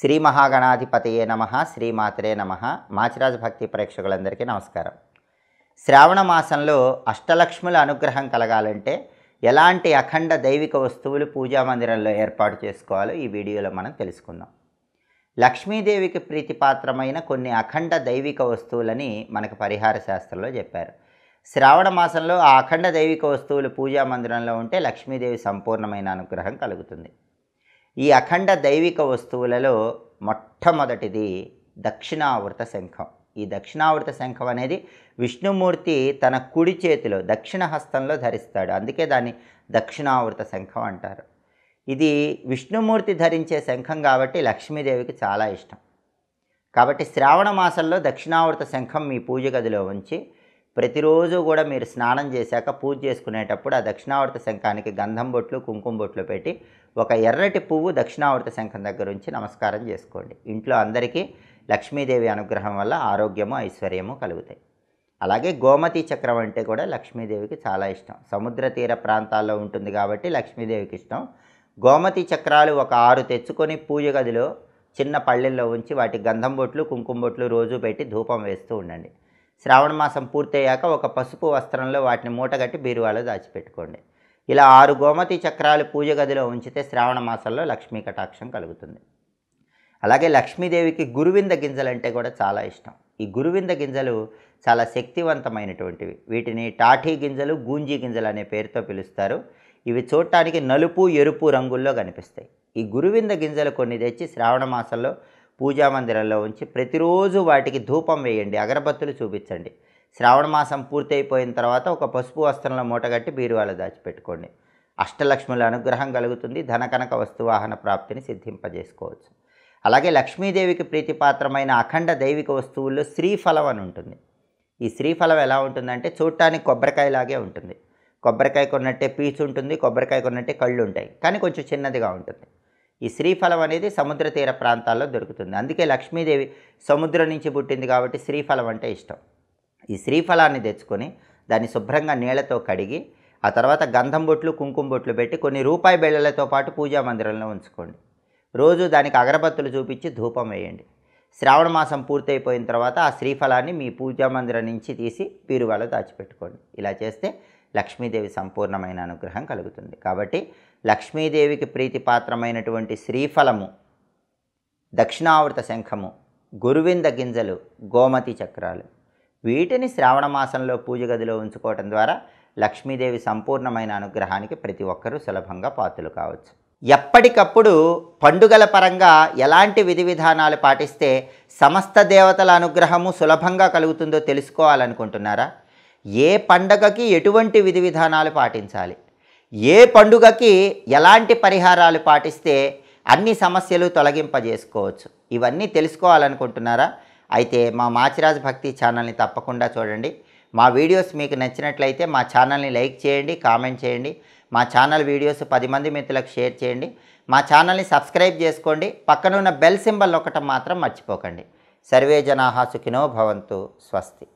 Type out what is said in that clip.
శ్రీ మహాగణాధిపతయే నమ శ్రీమాతరే నమ. మాచిరాజ భక్తి ప్రేక్షకులందరికీ నమస్కారం. శ్రావణ మాసంలో అష్టలక్ష్ముల అనుగ్రహం కలగాలంటే ఎలాంటి అఖండ దైవిక వస్తువులు పూజా మందిరంలో ఏర్పాటు చేసుకోవాలో ఈ వీడియోలో మనం తెలుసుకుందాం. లక్ష్మీదేవికి ప్రీతిపాత్రమైన కొన్ని అఖండ దైవిక వస్తువులని మనకు పరిహార శాస్త్రంలో చెప్పారు. శ్రావణ మాసంలో ఆ అఖండ దైవిక వస్తువులు పూజా మందిరంలో ఉంటే లక్ష్మీదేవి సంపూర్ణమైన అనుగ్రహం కలుగుతుంది. ఈ అఖండ దైవిక వస్తువులలో మొట్టమొదటిది దక్షిణావృత శంఖం. ఈ దక్షిణావృత శంఖం అనేది విష్ణుమూర్తి తన కుడి చేతిలో దక్షిణ హస్తంలో ధరిస్తాడు. అందుకే దాన్ని దక్షిణావృత శంఖం అంటారు. ఇది విష్ణుమూర్తి ధరించే శంఖం కాబట్టి లక్ష్మీదేవికి చాలా ఇష్టం. కాబట్టి శ్రావణ మాసంలో దక్షిణావృత శంఖం మీ పూజ గదిలో ఉంచి ప్రతిరోజు కూడా మీరు స్నానం చేశాక పూజ చేసుకునేటప్పుడు ఆ దక్షిణావృత శంఖానికి గంధం బొట్లు కుంకుమ బొట్లు పెట్టి ఒక ఎర్రటి పువ్వు దక్షిణావృత శంఖం దగ్గర ఉంచి నమస్కారం చేసుకోండి. ఇంట్లో అందరికీ లక్ష్మీదేవి అనుగ్రహం వల్ల ఆరోగ్యము ఐశ్వర్యము కలుగుతాయి. అలాగే గోమతి చక్రం అంటే కూడా లక్ష్మీదేవికి చాలా ఇష్టం. సముద్ర తీర ప్రాంతాల్లో ఉంటుంది కాబట్టి లక్ష్మీదేవికి ఇష్టం. గోమతి చక్రాలు ఒక ఆరు తెచ్చుకొని పూజ గదిలో చిన్న పళ్ళెల్లో ఉంచి వాటి గంధం బొట్లు కుంకుమ బొట్లు రోజు పెట్టి ధూపం వేస్తూ ఉండండి. శ్రావణ మాసం పూర్తయ్యాక ఒక పసుపు వస్త్రంలో వాటిని మూటగట్టి బీరువాలో దాచిపెట్టుకోండి. ఇలా ఆరు గోమతి చక్రాలు పూజ గదిలో ఉంచితే శ్రావణ మాసంలో లక్ష్మీ కటాక్షం కలుగుతుంది. అలాగే లక్ష్మీదేవికి గురువింద గింజలు అంటే కూడా చాలా ఇష్టం. ఈ గురువింద గింజలు చాలా శక్తివంతమైనటువంటివి. వీటిని టాఠీ గింజలు గూంజీ గింజలు అనే పేరుతో పిలుస్తారు. ఇవి చూడటానికి నలుపు ఎరుపు రంగుల్లో కనిపిస్తాయి. ఈ గురువింద గింజలు కొన్ని తెచ్చి శ్రావణ మాసంలో పూజా మందిరంలో ఉంచి ప్రతిరోజు వాటికి ధూపం వేయండి అగరబత్తులు చూపించండి. శ్రావణ మాసం పూర్తయిపోయిన తర్వాత ఒక పసుపు వస్త్రంలో మూటగట్టి బీరువాలో దాచిపెట్టుకోండి. అష్టలక్ష్ముల అనుగ్రహం కలుగుతుంది ధనకనక వస్తువాహన ప్రాప్తిని సిద్ధింపజేసుకోవచ్చు. అలాగే లక్ష్మీదేవికి ప్రీతిపాత్రమైన అఖండ దైవిక వస్తువుల్లో శ్రీఫలం అని ఉంటుంది. ఈ శ్రీఫలం ఎలా ఉంటుందంటే చూడటానికి కొబ్బరికాయలాగే ఉంటుంది. కొబ్బరికాయ కొన్నట్టే పీచు ఉంటుంది కొబ్బరికాయ కొన్నట్టే కళ్ళు ఉంటాయి కానీ కొంచెం చిన్నదిగా ఉంటుంది. ఈ శ్రీఫలం అనేది సముద్ర తీర ప్రాంతాల్లో దొరుకుతుంది. అందుకే లక్ష్మీదేవి సముద్రం నుంచి పుట్టింది కాబట్టి శ్రీఫలం అంటే ఇష్టం. ఈ శ్రీఫలాన్ని తెచ్చుకొని దాన్ని శుభ్రంగా నీళ్ళతో కడిగి ఆ తర్వాత గంధం బొట్లు కుంకుమ బొట్లు పెట్టి కొన్ని రూపాయి బిళ్ళలతో పాటు పూజా మందిరంలో ఉంచుకోండి. రోజు దానికి అగరబత్తులు చూపించి ధూపం వేయండి. శ్రావణ మాసం పూర్తయిపోయిన తర్వాత ఆ శ్రీఫలాన్ని మీ పూజా మందిరం నుంచి తీసి పీరువాలో దాచిపెట్టుకోండి. ఇలా చేస్తే లక్ష్మీదేవి సంపూర్ణమైన అనుగ్రహం కలుగుతుంది. కాబట్టి లక్ష్మీదేవికి ప్రీతిపాత్రమైనటువంటి శ్రీఫలము దక్షిణావృత శంఖము గురువింద గింజలు గోమతి చక్రాలు వీటిని శ్రావణ మాసంలో పూజ గదిలో ఉంచుకోవటం ద్వారా లక్ష్మీదేవి సంపూర్ణమైన అనుగ్రహానికి ప్రతి ఒక్కరూ సులభంగా పాత్రలు కావచ్చు. ఎప్పటికప్పుడు పండుగల పరంగా ఎలాంటి విధి విధానాలు పాటిస్తే సమస్త దేవతల అనుగ్రహము సులభంగా కలుగుతుందో తెలుసుకోవాలనుకుంటున్నారా? ఏ పండగకి ఎటువంటి విధి విధానాలు పాటించాలి? ఏ పండుగకి ఎలాంటి పరిహారాలు పాటిస్తే అన్ని సమస్యలు తొలగింపజేసుకోవచ్చు? ఇవన్నీ తెలుసుకోవాలనుకుంటున్నారా? అయితే మా మాచిరాజ్ భక్తి ఛానల్ని తప్పకుండా చూడండి. మా వీడియోస్ మీకు నచ్చినట్లయితే మా ఛానల్ని లైక్ చేయండి కామెంట్ చేయండి. మా ఛానల్ వీడియోస్ పది మంది మిత్రులకు షేర్ చేయండి. మా ఛానల్ని సబ్స్క్రైబ్ చేసుకోండి. పక్కనున్న బెల్ సింబల్ ఒకటం మాత్రం మర్చిపోకండి. సర్వే జనాహా సుఖినో భవంతు. స్వస్తి.